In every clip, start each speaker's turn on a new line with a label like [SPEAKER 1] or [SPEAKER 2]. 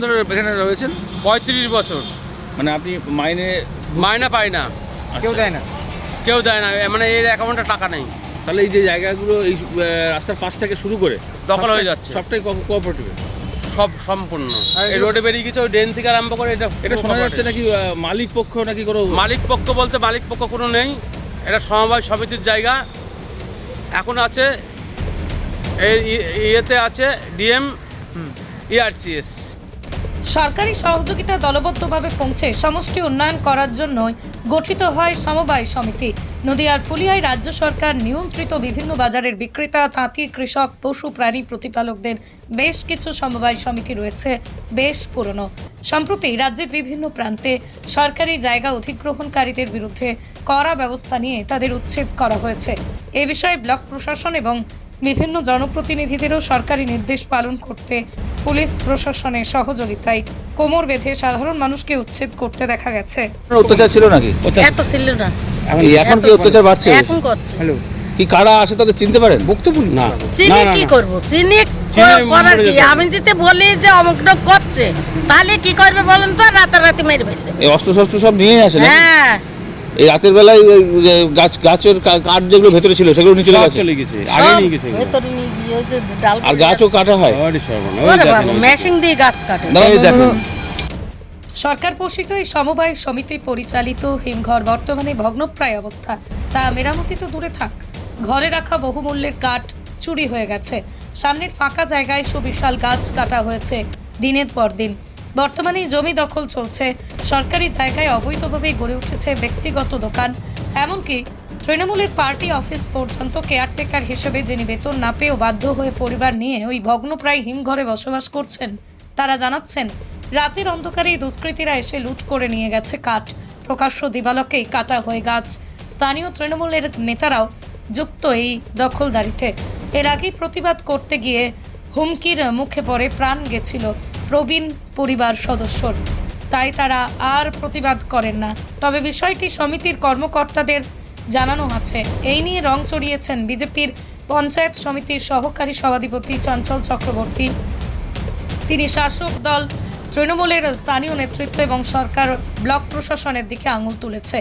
[SPEAKER 1] ধরে এখানে রয়েছেন
[SPEAKER 2] পঁয়ত্রিশ বছর।
[SPEAKER 1] মানে আপনি মাইনে
[SPEAKER 2] মায়না পায় না।
[SPEAKER 1] কেউ দেয় না।
[SPEAKER 2] কেউ দেয় না মানে এর অ্যাকাউন্টে টাকা নেই।
[SPEAKER 1] তাহলে এই যে জায়গাগুলো এই রাস্তার পাশ থেকে শুরু করে
[SPEAKER 2] দখল হয়ে যাচ্ছে।
[SPEAKER 1] সবটাই কোঅপারেটিভ
[SPEAKER 2] সব সম্পূর্ণ। এই রোডে বেরিয়ে গেছে ওই ড্রেন থেকে আরম্ভ করে এটা
[SPEAKER 1] এটা শোনা যাচ্ছে নাকি মালিক পক্ষ নাকি কোনো
[SPEAKER 2] মালিক পক্ষ বলতে মালিক পক্ষ কোনো নেই। এটা সমবায় সমিতির জায়গা। এখন আছে এই ইয়েতে আছে ডিএম ইআরসিএস
[SPEAKER 3] সরকারি সহযোগিতা দলবদ্ধভাবে পৌঁছে সমষ্টি উন্নয়ন করার জন্য গঠিত হয় সমবায় সমিতি। নদিয়ার ফুলিয়ায় রাজ্য সরকার নিয়ন্ত্রিত বিভিন্ন বাজারের বিক্রেতা তাঁতি কৃষক, পশু প্রাণী প্রতিপালকদের বেশ কিছু সমবায় সমিতি রয়েছে, বেশ পুরনো। সম্প্রতি রাজ্যের বিভিন্ন প্রান্তে সরকারি জায়গা অধিগ্রহণকারীদের বিরুদ্ধে কড়া ব্যবস্থা নিয়ে তাদের উচ্ছেদ করা হয়েছে। এ বিষয়ে ব্লক প্রশাসন এবং বিভিন্ন জনপ্রতিনিধিদেরও সরকারি নির্দেশ পালন করতে পুলিশ প্রশাসনের সহযোগিতায় কোমর বেঁধে সাধারণ মানুষকে উচ্ছেদ করতে দেখা গেছে।
[SPEAKER 1] অত্যাচার ছিল নাকি?
[SPEAKER 4] এত ছিল না।
[SPEAKER 1] এখন এখন কি অত্যাচার বাড়ছে?
[SPEAKER 4] এখন করছে।
[SPEAKER 1] হ্যালো। কি কারা আছে তাদের চিনতে পারেন? বক্তব্য না।
[SPEAKER 4] চিনি কি। করব? চিনি
[SPEAKER 2] চিনি
[SPEAKER 4] করার কি?
[SPEAKER 2] যেতে
[SPEAKER 4] আমি যদি বলি যে অমুকটা করছে তাহলে কি করবে বলেন তো? রাতারাতি মেরে ফেলবে।
[SPEAKER 1] এই অস্ত্র শস্ত্র সব নিয়ে আসে
[SPEAKER 4] হ্যাঁ।
[SPEAKER 1] এই রাতের বেলায় ওই যে গাছ গাছের কা- কাঠ যেগুলো ভেতরে ছিল সেগুলো নিচে
[SPEAKER 2] সব
[SPEAKER 1] গেছে।
[SPEAKER 2] চলে গেছে আগে
[SPEAKER 4] সব
[SPEAKER 2] নিয়ে গেছে এগুলো।
[SPEAKER 4] ভেতরে নিয়ে গিয়ে ওই যে ডাল
[SPEAKER 1] আর গাছও কাটা হয়।
[SPEAKER 2] আরে সর্বনাশ, ওই
[SPEAKER 4] ওরে
[SPEAKER 2] দেখেন,
[SPEAKER 4] বাবা
[SPEAKER 2] ওই
[SPEAKER 4] মেশিন দিয়ে গাছ কাটে।
[SPEAKER 1] দাঁড়ান, দেখেন।
[SPEAKER 3] সরকার পোষিত এই সমবায় সমিতি পরিচালিত হিমঘর বর্তমানে ভগ্নপ্রায় অবস্থা। তা মেরামতি তো দূরে থাক। ঘরে রাখা বহুমূল্যের কাঠ চুরি হয়ে গেছে। সামনের ফাঁকা জায়গায় সুবিশাল গাছ কাটা হয়েছে দিনের পর দিন। বর্তমানে জমি দখল চলছে। সরকারি জায়গায় অবৈধভাবে গড়ে উঠেছে ব্যক্তিগত দোকান। এমনকি তৃণমূলের পার্টি অফিস পর্যন্ত কেয়ারটেকার হিসেবে যিনি বেতন না পেয়েও বাধ্য হয়ে পরিবার নিয়ে ওই ভগ্নপ্রায় হিমঘরে বসবাস করছেন, তারা জানাচ্ছেন, রাতের অন্ধকারে দুষ্কৃতীরা এসে লুট করে নিয়ে গেছে কাঠ। প্রকাশ্য দিবালকেই কাটা হয়ে গাছ। স্থানীয় তৃণমূলের নেতারাও যুক্ত এই দখলদারিতে। এর আগেই প্রতিবাদ করতে গিয়ে হুমকির মুখে পড়ে প্রাণ গেছিল প্রবীণ পরিবার সদস্যর। তাই তারা আর প্রতিবাদ করেন না। তবে বিষয়টি সমিতির কর্মকর্তাদের জানানো আছে। এই নিয়ে রং চড়িয়েছেন বিজেপির পঞ্চায়েত সমিতির সহকারী সভাধিপতি চঞ্চল চক্রবর্তী। তিনি শাসক দল তৃণমূলের স্থানীয় নেতৃত্ব এবং সরকার ব্লক প্রশাসনের দিকে আঙুল তুলেছে।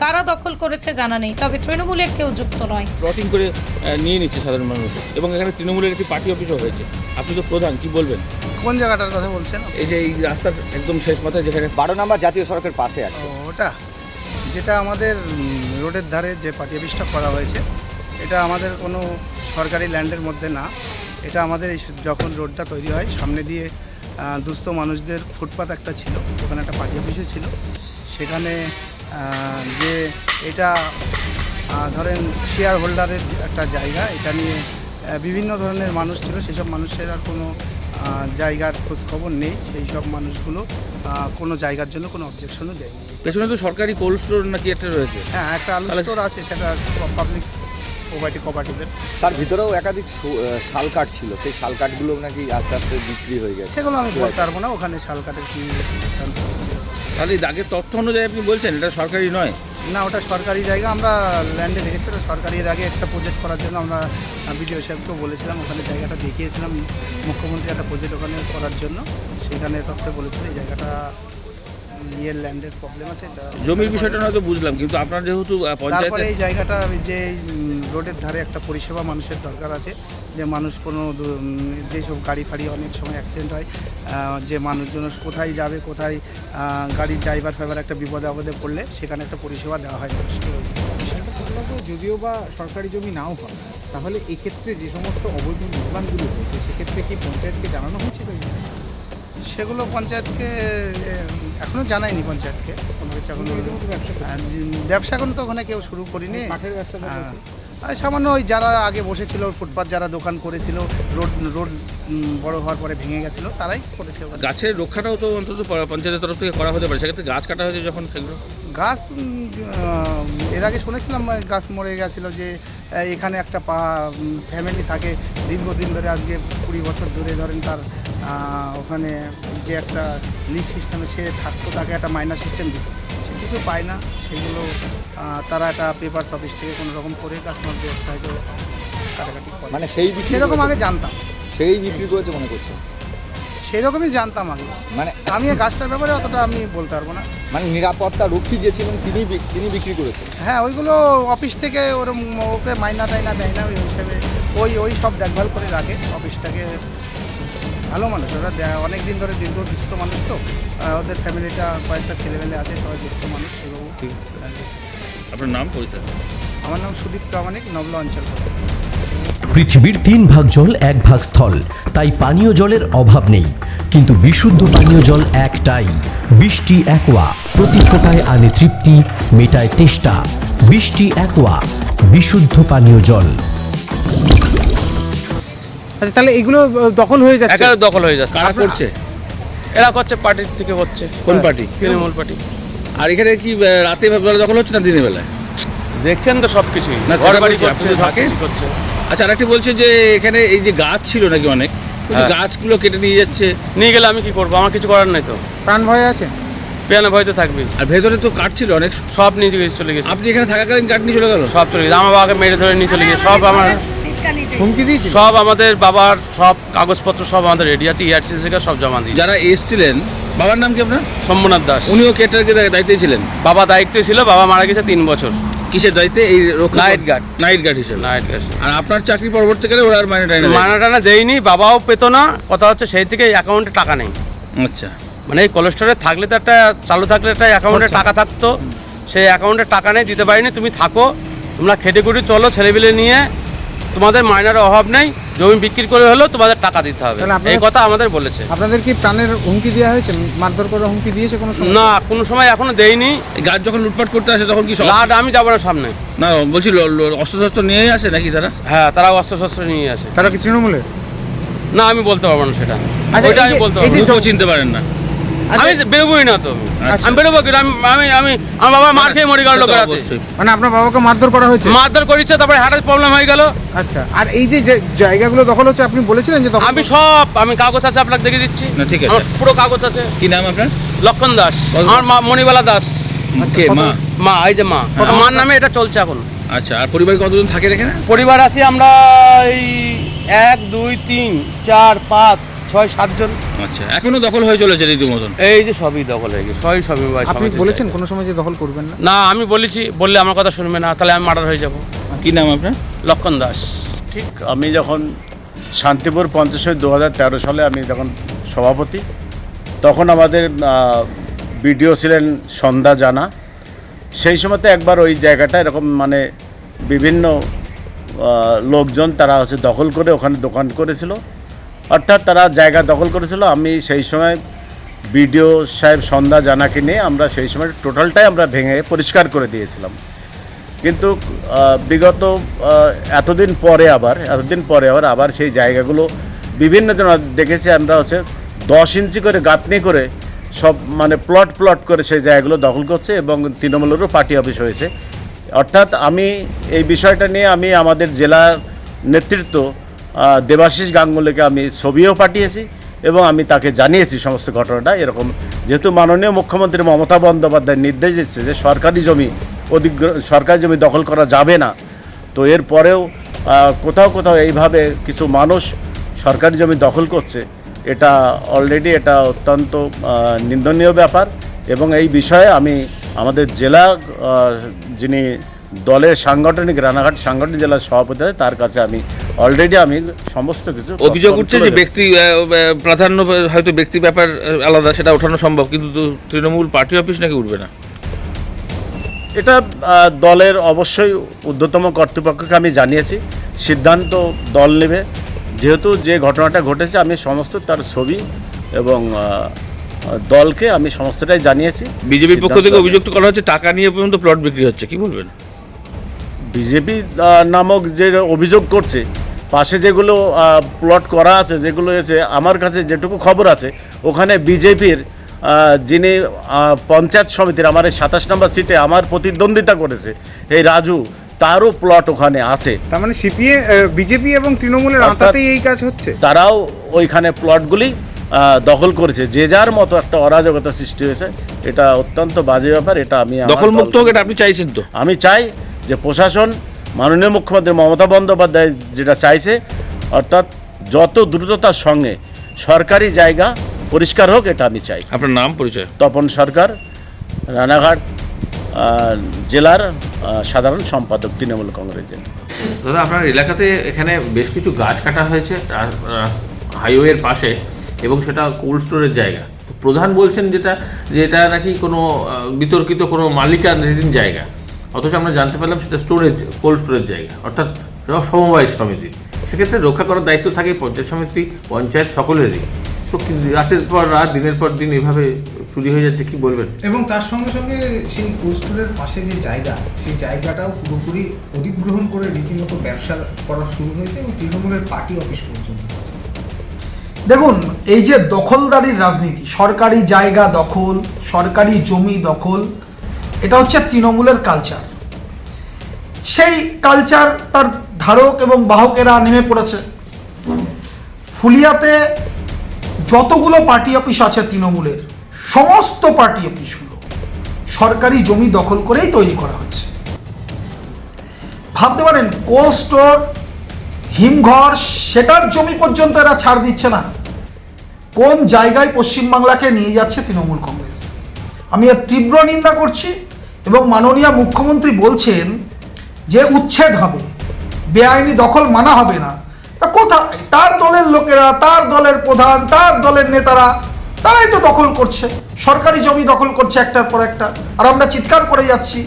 [SPEAKER 3] কারা দখল করেছে জানা নেই তবে তৃণমূলের কেউ যুক্ত নয়।
[SPEAKER 1] প্লটিং করে নিয়ে নিচ্ছে সাধারণ মানুষ। এবং এখানে তৃণমূলের একটি পার্টি অফিসও হয়েছে। আপনি তো প্রধান কি বলবেন?
[SPEAKER 5] কোন জায়গাটার কথা বলছেন?
[SPEAKER 1] এই যে এই রাস্তার একদম শেষ মাথায় যেখানে
[SPEAKER 6] বারো নম্বর জাতীয় সড়কের পাশে আছে
[SPEAKER 5] ওটা? যেটা আমাদের রোডের ধারে যে পার্টি অফিসটা করা হয়েছে এটা আমাদের কোনো সরকারি ল্যান্ডের মধ্যে না। এটা আমাদের এই যখন রোডটা তৈরি হয় সামনে দিয়ে দুস্থ মানুষদের ফুটপাত একটা ছিল ওখানে একটা পার্টি অফিসও ছিল। সেখানে যে এটা ধরেন শেয়ার হোল্ডারের একটা জায়গা এটা নিয়ে বিভিন্ন ধরনের মানুষ ছিল সেসব মানুষের আর কোনো জায়গার খোঁজ খবর নেই। সেই সব মানুষগুলো কোনো জায়গার জন্য কোনো অবজেকশনও দেয়নি।
[SPEAKER 1] পেছনে তো সরকারি কোল্ড স্টোর নাকি একটা রয়েছে?
[SPEAKER 5] হ্যাঁ একটা আলু স্টোর আছে সেটা পাবলিক প্রপার্টি কোপারেটিভের
[SPEAKER 6] তার ভিতরেও একাধিক শাল কাঠ ছিল। সেই শাল কাঠগুলো নাকি আস্তে আস্তে বিক্রি হয়ে গেছে।
[SPEAKER 5] সেগুলো আমি বলতে পারব না ওখানে শাল কাঠের কি সিদ্ধান্ত হয়েছে।
[SPEAKER 1] তাহলে দাগের তথ্য অনুযায়ী আপনি বলছেন এটা সরকারি নয়?
[SPEAKER 5] না ওটা সরকারি জায়গা আমরা ল্যান্ডে রেখেছি ওটা সরকারি এর আগে একটা প্রজেক্ট করার জন্য আমরা বিডিও সাহেবকেও বলেছিলাম ওখানে জায়গাটা দেখিয়েছিলাম মুখ্যমন্ত্রী একটা প্রজেক্ট ওখানে করার জন্য সেখানে তত্ত্বে বলেছিলেন এই জায়গাটা ইয়ের ল্যান্ডের প্রবলেম আছে এটা
[SPEAKER 1] জমির বিষয়টা নয়তো বুঝলাম কিন্তু আপনার যেহেতু
[SPEAKER 5] তারপরে
[SPEAKER 1] পঞ্চায়েতে
[SPEAKER 5] এই জায়গাটা যে রোডের ধারে একটা পরিষেবা মানুষের দরকার আছে যে মানুষ কোনো দু- উম, যেসব গাড়ি ফাড়ি অনেক সময় অ্যাক্সিডেন্ট হয় আহ, যে মানুষজন কোথায় যাবে কোথায় আহ, গাড়ির ড্রাইভার ফাইভার একটা বিপদে আপদে পড়লে সেখানে একটা পরিষেবা দেওয়া হয়
[SPEAKER 7] যদিও বা সরকারি জমি নাও হয় তাহলে এক্ষেত্রে যে সমস্ত অবৈধ নির্মাণগুলো হয়েছে সেক্ষেত্রে কি পঞ্চায়েতকে জানানো হয়েছিল
[SPEAKER 5] সেগুলো পঞ্চায়েতকে এখনও এখনও জানায়নি পঞ্চায়েতকে। কোনো কিছু
[SPEAKER 7] এখনও। ব্যবসা
[SPEAKER 5] এখন তো ওখানে কেউ শুরু করিনি। আর সামান্য ওই যারা আগে বসেছিল ফুটপাত যারা দোকান করেছিল রোড রোড বড় হওয়ার পরে ভেঙে গেছিল তারাই করেছে।
[SPEAKER 1] গাছের রক্ষাটাও তো অন্তত পঞ্চায়েতের তরফ থেকে করা হতে পারে। সেক্ষেত্রে গাছ কাটা হয়েছে যখন সেগুলো?
[SPEAKER 5] গাছ এর আগে শুনেছিলাম গাছ মরে গেছিল যে এখানে একটা পা ফ্যামিলি থাকে। দীর্ঘদিন ধরে আজকে কুড়ি বছর ধরে ধরেন তার ওখানে যে একটা লিস্ট সিস্টেমে সে থাকতো তাকে একটা মাইনার সিস্টেম দিত। কিছু পায় না সেগুলো তারা একটা পেপার অফিস থেকে কোনো রকম করে কাস্টমারদের হয়তো কাটাকাটি করে।
[SPEAKER 6] মানে সেই
[SPEAKER 5] সেরকম আগে জানতাম।
[SPEAKER 6] সেই বিক্রি করেছে মনে করছে?
[SPEAKER 5] সে সেই রকমই জানতাম আগে।
[SPEAKER 6] মানে
[SPEAKER 5] আমি এই গাছটার ব্যাপারে অতটা আমি বলতে পারব না।
[SPEAKER 6] মানে নিরাপত্তা রক্ষী যে ছিলেন তিনি তিনি বিক্রি করেছেন?
[SPEAKER 5] হ্যাঁ ওইগুলো অফিস থেকে ওরম ওকে মাইনা টাইনা দেয় না ওই হিসেবে ওই ওই সব দেখভাল করে রাখে। অফিসটাকে ভালো মানুষ। ওরা অনেক দিন ধরে দীর্ঘ দুস্থ মানুষ তো। ওদের ফ্যামিলিটা কয়েকটা ছেলেমেলে আছে সবাই দুস্থ মানুষ সেগুলো
[SPEAKER 1] আপনার নাম পরিচয়?
[SPEAKER 5] আমার নাম সুদীপ প্রামাণিক নবলা অঞ্চল
[SPEAKER 8] পৃথিবীর তিন ভাগ জল এক ভাগ স্থল। তাই পানীয় জলের অভাব নেই। কিন্তু বিশুদ্ধ পানীয় জল একটাই। বৃষ্টি একোয়া। প্রতি ফোটায় আনে তৃপ্তি মেটায় তেষ্টা। বৃষ্টি একোয়া। বিশুদ্ধ পানীয় জল।
[SPEAKER 7] আচ্ছা তাহলে এগুলো দখল হয়ে যাচ্ছে?
[SPEAKER 2] একেবারে দখল হয়ে যাচ্ছে।
[SPEAKER 1] কারা করছে?
[SPEAKER 2] এরা করছে পার্টির থেকে করছে
[SPEAKER 1] কোন পার্টি?
[SPEAKER 2] তৃণমূল পার্টি।
[SPEAKER 1] আর এখানে কি রাতে বেলা দখল হচ্ছে না দিনের বেলায়
[SPEAKER 2] দেখছেন তো সব কিছুই
[SPEAKER 1] না,
[SPEAKER 2] ঘর বাড়ি করছে। কিছু করছে।
[SPEAKER 1] আচ্ছা আরেকটি বলছে যে এখানে এই যে গাছ ছিল নাকি অনেক
[SPEAKER 2] হ্যাঁ।
[SPEAKER 1] গাছগুলো কেটে নিয়ে যাচ্ছে।
[SPEAKER 2] নিয়ে গেলে আমি কি করব? আমার কিছু করার নাই তো।
[SPEAKER 7] প্রাণ ভয় আছে?
[SPEAKER 2] পেয়ানো ভয় তো থাকবে
[SPEAKER 1] আর ভেতরে তো কাঠ ছিল অনেক।
[SPEAKER 2] সব নিয়ে গেছে চলে গেছে।
[SPEAKER 1] আপনি এখানে থাকাকালীন কাঠ নিয়ে চলে গেল?
[SPEAKER 2] সব চলে গেছে। আমার বাবাকে মেরে ধরে নিয়ে চলে গেছে। সব আমার
[SPEAKER 7] হুমকি দিয়েছিল?
[SPEAKER 2] সব আমাদের বাবার সব কাগজপত্র সব আমাদের রেডি আছে ইয়ারসি থেকে সব জমা দিয়ে
[SPEAKER 1] যারা এসছিলেন বাবার নাম কি আপনার?
[SPEAKER 2] শম্ভুনাথ দাস।
[SPEAKER 1] উনিও কেটারকে দায়িত্বে ছিলেন?
[SPEAKER 2] বাবা দায়িত্বে ছিল বাবা মারা গেছে তিন বছর।
[SPEAKER 1] কিসের দায়িত্বে? এই
[SPEAKER 2] Night guard.
[SPEAKER 1] নাইট গার্ড হিসেবে।
[SPEAKER 2] নাইট গেছে
[SPEAKER 1] আর আপনার চাকরি পরবর্তীকালে ওরা আর মাইনে টাইনে?
[SPEAKER 2] মানা টানা দেয়নি বাবাও পেতো না। কথা হচ্ছে সেই থেকে অ্যাকাউন্টে টাকা নেই।
[SPEAKER 1] আচ্ছা।
[SPEAKER 2] মানে এই কোলেস্টোরে থাকলে তো একটা চালু থাকলে একটা অ্যাকাউন্টে টাকা থাকতো। সেই অ্যাকাউন্টে টাকা নেই দিতে পারিনি তুমি থাকো। তোমরা খেটে খুঁটে চলো ছেলেপিলে নিয়ে তোমাদের মাইনার অভাব নেই জমি বিক্রি করে হলেও তোমাদের টাকা দিতে হবে। এই কথা আমাদের বলেছে।
[SPEAKER 7] আপনাদের কি প্রাণের হুমকি দেওয়া হয়েছে? মারধর করে হুমকি দিয়েছে কোনো সময়?
[SPEAKER 2] না কোনো সময় এখনও দেয়নি।
[SPEAKER 1] গাছ যখন লুটপাট করতে আসে তখন কি
[SPEAKER 2] লাট আমি যাব না সামনে।
[SPEAKER 1] না বলছি অস্ত্রশস্ত্র নিয়েই আসে নাকি তারা?
[SPEAKER 2] হ্যাঁ তারা অস্ত্র শস্ত্র নিয়ে আসে।
[SPEAKER 7] তারা কি তৃণমূলের
[SPEAKER 2] না আমি বলতে পারব না সেটা।
[SPEAKER 7] আচ্ছা,
[SPEAKER 2] ওইটা আমি বলতে পারব
[SPEAKER 1] চিনতে পারেন না।
[SPEAKER 2] আমি বেরোবোই না তো। আমি।
[SPEAKER 1] আচ্ছা।
[SPEAKER 2] বেরোবো কি? আমি আমি আমি আমার বাবা মার খেয়ে মরে গেল লোকের হাতে।
[SPEAKER 7] মানে আপনার বাবাকে মারধর করা হয়েছে?
[SPEAKER 2] মারধর করেছে তারপরে হার্টের প্রবলেম হয়ে গেল।
[SPEAKER 7] আচ্ছা। আর এই যে যে জায়গাগুলো দখল হচ্ছে আপনি বলেছিলেন যে
[SPEAKER 2] আমি সব আমি কাগজ আছে আপনাকে দেখে দিচ্ছি।
[SPEAKER 1] না ঠিক আছে।
[SPEAKER 2] পুরো কাগজ আছে।
[SPEAKER 1] কি নাম আপনার?
[SPEAKER 2] লক্ষণ দাস। আমার মা মণিবালা দাস।
[SPEAKER 7] আচ্ছা,
[SPEAKER 1] কে মা?
[SPEAKER 2] মা এই যে মা।
[SPEAKER 1] হ্যাঁ।
[SPEAKER 2] মার নামে এটা চলছে এখন।
[SPEAKER 1] আচ্ছা আর পরিবার কতজন থাকে এখানে
[SPEAKER 2] পরিবার আছি আমরা এই এক দুই তিন চার পাঁচ ছয় সাতজন
[SPEAKER 1] আচ্ছা এখনও দখল হয়ে চলেছে রীতিমতন
[SPEAKER 2] এই যে সবই দখল হয়ে গেছে সবই সবই ভাই,
[SPEAKER 7] আপনি বলেছেন কোনো সময় যে দখল করবেন না?
[SPEAKER 2] না আমি বলেছি বললে আমার কথা শুনবে না তাহলে আমি মার্ডার হয়ে যাব।
[SPEAKER 1] কি নাম আপনার?
[SPEAKER 2] লক্ষণ দাস।
[SPEAKER 9] ঠিক আমি যখন শান্তিপুর পঞ্চায়েত দু হাজার তেরো সালে আমি যখন সভাপতি তখন আমাদের বিডিও ছিলেন সন্ধ্যা জানা। সেই সময়তে একবার ওই জায়গাটা এরকম মানে বিভিন্ন লোকজন তারা হচ্ছে দখল করে ওখানে দোকান করেছিল। অর্থাৎ তারা জায়গা দখল করেছিল। আমি সেই সময় বিডিও সাহেব সন্ধ্যা জানাকে নিয়ে আমরা সেই সময় টোটালটাই আমরা ভেঙে পরিষ্কার করে দিয়েছিলাম। কিন্তু বিগত এতদিন পরে আবার, এতদিন পরে আবার আবার সেই জায়গাগুলো বিভিন্ন জন দেখেছি আমরা হচ্ছে দশ ইঞ্চি করে গাঁথনি করে সব মানে প্লট প্লট করে সেই জায়গাগুলো দখল করছে এবং তৃণমূলেরও পার্টি অফিস হয়েছে। অর্থাৎ আমি এই বিষয়টা নিয়ে আমি আমাদের জেলার নেতৃত্ব দেবাশিস গাঙ্গুলিকে আমি ছবিও পাঠিয়েছি এবং আমি তাকে জানিয়েছি সমস্ত ঘটনাটা। এরকম যেহেতু মাননীয় মুখ্যমন্ত্রী মমতা বন্দ্যোপাধ্যায় নির্দেশ দিচ্ছে যে সরকারি জমি অধিগ্র, সরকারি জমি দখল করা যাবে না। তো এরপরেও কোথাও কোথাও এইভাবে কিছু মানুষ সরকারি জমি দখল করছে, এটা অলরেডি এটা অত্যন্ত নিন্দনীয় ব্যাপার। এবং এই বিষয়ে আমি আমাদের জেলা যিনি দলের সাংগঠনিক রানাঘাট সাংগঠনিক জেলার সভাপতি তার কাছে আমি অলরেডি আমি সমস্ত কিছু
[SPEAKER 1] অভিযোগ উঠছে যে ব্যক্তি প্রাধান্য হয়তো ব্যক্তি ব্যাপার আলাদা সেটা ওঠানো সম্ভব কিন্তু তৃণমূল পার্টি অফিস নাকি উঠবে না?
[SPEAKER 9] এটা দলের অবশ্যই ঊর্ধ্বতম কর্তৃপক্ষকে আমি জানিয়েছি। সিদ্ধান্ত দল নেবে। যেহেতু যে ঘটনাটা ঘটেছে আমি সমস্ত তার ছবি এবং দলকে আমি সমস্তটাই জানিয়েছি।
[SPEAKER 1] বিজেপির পক্ষ থেকে অভিযোগ করা হচ্ছে টাকা নিয়ে পর্যন্ত প্লট বিক্রি হচ্ছে কি বলবেন?
[SPEAKER 9] বিজেপি নামক যে অভিযোগ করছে পাশে যেগুলো প্লট করা আছে যেগুলো এসে আমার কাছে যেটুকু খবর আছে ওখানে বিজেপির যিনি পঞ্চায়েত সমিতির আমার এই সাতাশ নম্বর সিটে আমার প্রতিদ্বন্দ্বিতা করেছে এই রাজু তারও প্লট ওখানে আছে।
[SPEAKER 7] তার মানে সিপিএ বিজেপি এবং তৃণমূলের আওতাতেই এই কাজ হচ্ছে?
[SPEAKER 9] তারাও ওইখানে প্লটগুলি দখল করেছে। যে যার মতো একটা অরাজকতা সৃষ্টি হয়েছে এটা অত্যন্ত বাজে ব্যাপার এটা আমি আমার
[SPEAKER 1] দখল মুক্ত হোক এটা আপনি চাইছেন তো?
[SPEAKER 9] আমি চাই যে প্রশাসন মাননীয় মুখ্যমন্ত্রী মমতা বন্দ্যোপাধ্যায় যেটা চাইছে অর্থাৎ যত দ্রুততার সঙ্গে সরকারি জায়গা পরিষ্কার হোক এটা আমি চাই।
[SPEAKER 10] আপনার নাম পরিচয়?
[SPEAKER 9] তপন সরকার রানাঘাট জেলার সাধারণ সম্পাদক তৃণমূল কংগ্রেসের।
[SPEAKER 10] দাদা আপনার এলাকাতে এখানে বেশ কিছু গাছ কাটা হয়েছে হাইওয়ের পাশে এবং সেটা কোল্ড স্টোরের জায়গা। প্রধান বলছেন যেটা যে এটা নাকি কোনো বিতর্কিত কোনো মালিকানাধীন জায়গা। অথচ আমরা জানতে পারলাম সেটা স্টোরেজ কোল্ড স্টোরেজ জায়গা, অর্থাৎ সমবায় সমিতি। সেক্ষেত্রে রক্ষা করার দায়িত্ব থাকে পঞ্চায়েত সমিতি, পঞ্চায়েত সকলেরই। তো রাতের পর রাত, দিনের পর দিন এভাবে চুরি হয়ে যাচ্ছে, কি বলবেন?
[SPEAKER 11] এবং তার সঙ্গে সঙ্গে সেই কোস্টোরের পাশে যে জায়গা, সেই জায়গাটাও পুরোপুরি অধিগ্রহণ করে রীতিমতো ব্যবসা করা শুরু হয়েছে এবং তৃণমূলের পার্টি অফিস পর্যন্ত
[SPEAKER 12] দেখুন, এই যে দখলদারির রাজনীতি, সরকারি জায়গা দখল, সরকারি জমি দখল এটা হচ্ছে তৃণমূলের কালচার সেই কালচার তার ধারক এবং বাহকেরা নেমে পড়েছে। ফুলিয়াতে যতগুলো পার্টি অফিস আছে তৃণমূলের, সমস্ত পার্টি অফিসগুলো সরকারি জমি দখল করেই তৈরি করা হয়েছে। ভাবতে পারেন কোল্ড স্টোর, হিমঘর, সেটার জমি পর্যন্ত এরা ছাড় দিচ্ছে না। কোন জায়গায় পশ্চিমবাংলাকে নিয়ে যাচ্ছে তৃণমূল কংগ্রেস? আমি এর তীব্র নিন্দা করছি এবং মাননীয় মুখ্যমন্ত্রী বলছেন যে উচ্ছেদ হবে, বেআইনি দখল মানা হবে না। তা কোথায়? তার দলের লোকেরা, তার দলের প্রধান, তার দলের নেতারা, তারাই তো দখল করছে। সরকারি জমি দখল করছে একটার পর একটা। আর আমরা চিৎকার করে যাচ্ছি।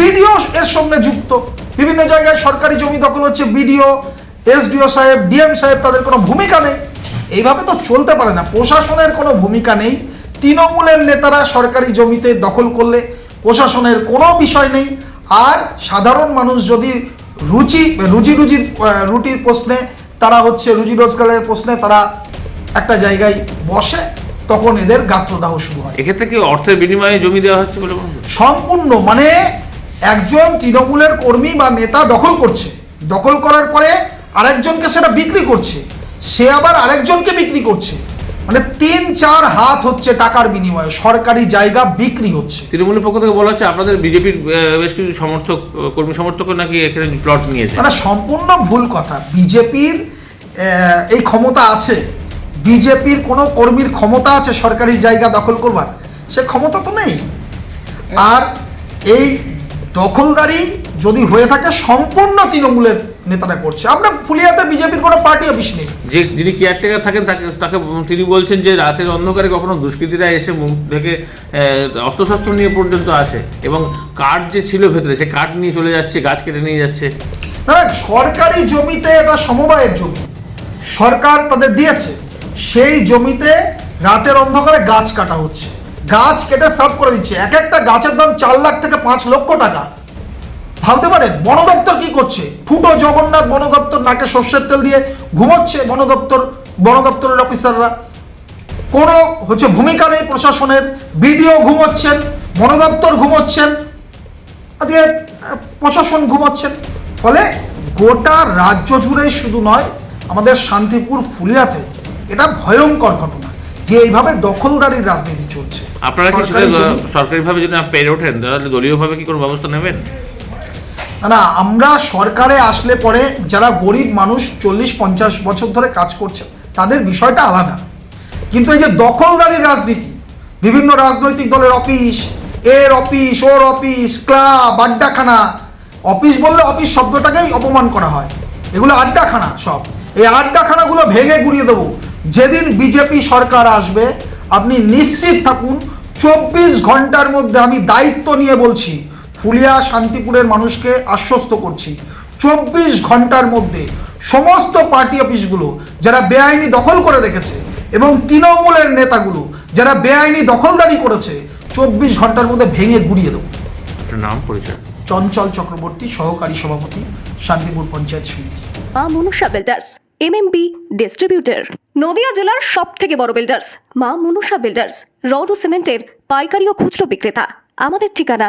[SPEAKER 12] বিডিও এর সঙ্গে যুক্ত। বিভিন্ন জায়গায় সরকারি জমি দখল হচ্ছে। বিডিও, এসডিও সাহেব, ডিএম সাহেব, তাদের কোনো ভূমিকা নেই। এইভাবে তো চলতে পারে না। প্রশাসনের কোনো ভূমিকা নেই। তৃণমূলের নেতারা সরকারি জমিতে দখল করলে প্রশাসনের কোনো বিষয় নেই। আর সাধারণ মানুষ যদি রুচি রুজি রুজির রুটির প্রশ্নে তারা হচ্ছে রুজি রোজগারের প্রশ্নে তারা একটা জায়গায় বসে তখন এদের গাত্রদাহ শুরু হয়।
[SPEAKER 10] এক্ষেত্রে কি অর্থের বিনিময়ে জমি দেওয়া হচ্ছে বলে
[SPEAKER 12] সম্পূর্ণ মানে একজন তৃণমূলের কর্মী বা নেতা দখল করছে। দখল করার পরে আরেকজনকে সেটা বিক্রি করছে। সে আবার আরেকজনকে বিক্রি করছে। মানে তিন চার হাত হচ্ছে টাকার বিনিময়ে সরকারি জায়গা বিক্রি হচ্ছে।
[SPEAKER 10] তৃণমূলের পক্ষ থেকে বলা হচ্ছে আপনাদের বিজেপির বেশ কিছু সমর্থক কর্মী সমর্থক নাকি এখানে প্লট নিয়েছে।
[SPEAKER 12] মানে সম্পূর্ণ ভুল কথা। বিজেপির এই ক্ষমতা আছে। বিজেপির কোনো কর্মীর ক্ষমতা আছে সরকারি জায়গা দখল করবার? সে ক্ষমতা তো নেই। আর এই দখলদারি যদি হয়ে থাকে সম্পূর্ণ তৃণমূলের নেতারা করছে। আমরা ফুলিয়াতে বিজেপির কোনো পার্টি অফিস নেই।
[SPEAKER 10] যে যিনি কেয়ারটেকার থাকেন তাকে তাকে তিনি বলছেন যে রাতের অন্ধকারে কখনো দুষ্কৃতীরা এসে মুখ থেকে অস্ত্রশস্ত্র নিয়ে পর্যন্ত আসে এবং কাঠ যে ছিল ভেতরে সে কাঠ নিয়ে চলে যাচ্ছে গাছ কেটে নিয়ে যাচ্ছে।
[SPEAKER 12] হ্যাঁ সরকারি জমিতে এটা সমবায়ের জমি। সরকার তাদের দিয়েছে। সেই জমিতে রাতের অন্ধকারে গাছ কাটা হচ্ছে। গাছ কেটে সার্ভ করে দিচ্ছে। এক একটা গাছের দাম চার লাখ থেকে পাঁচ লক্ষ টাকা। ভাবতে পারেন বন দপ্তর কি করছে? ফুটো জগন্নাথ বন দপ্তর নাকে সর্ষের তেল দিয়ে ঘুমোচ্ছে বন দপ্তর বন দপ্তরের অফিসাররা। কোনো হচ্ছে ভূমিকা নেই প্রশাসনের বিডিও ঘুমোচ্ছেন বন দপ্তর ঘুমোচ্ছেন আজকে প্রশাসন ঘুমোচ্ছেন। ফলে গোটা রাজ্য জুড়ে শুধু নয় আমাদের শান্তিপুর ফুলিয়াতেও এটা ভয়ঙ্কর ঘটনা যে এইভাবে দখলদারির রাজনীতি চলছে।
[SPEAKER 10] আপনারা সরকারিভাবে যদি পেরে ওঠেন তাহলে দলীয়ভাবে কি কোনো ব্যবস্থা নেবেন?
[SPEAKER 12] না, আমরা সরকারে আসলে পরে যারা গরিব মানুষ চল্লিশ, পঞ্চাশ বছর ধরে কাজ করছে, তাদের বিষয়টা আলাদা। কিন্তু এই যে দখলদারির রাজনীতি, বিভিন্ন রাজনৈতিক দলের অফিস, এর অফিস, ওর অফিস, ক্লাব, আড্ডাখানা, অফিস বললে অফিস শব্দটাকেই অপমান করা হয়। এগুলো আড্ডাখানা সব। এই আড্ডাখানাগুলো ভেঙে গুড়িয়ে দেবো। যেদিন বিজেপি সরকার আসবে, আপনি নিশ্চিত থাকুন, চব্বিশ ঘণ্টার মধ্যে আমি দায়িত্ব নিয়ে বলছি ফুলিয়া শান্তিপুরের মানুষকে আশ্বস্ত করছি। চব্বিশ ঘণ্টার মধ্যে সমস্ত পার্টি অফিসগুলো যারা বেআইনি দখল করে রেখেছে এবং তৃণমূলের নেতাগুলো যারা বেআইনি দখলদারি করেছে চব্বিশ ঘণ্টার মধ্যে ভেঙে গুড়িয়ে দেবো।
[SPEAKER 10] নাম পরিচয়।
[SPEAKER 12] চঞ্চল চক্রবর্তী সহকারী সভাপতি শান্তিপুর পঞ্চায়েত সমিতি।
[SPEAKER 13] Maa Manusha builders MMB distributor Nadia জেলার সব থেকে বড় বিল্ডার্স মা মনুষা বিল্ডার্স রড ও সিমেন্টের পাইকারি ও খুচরো বিক্রেতা। আমাদের ঠিকানা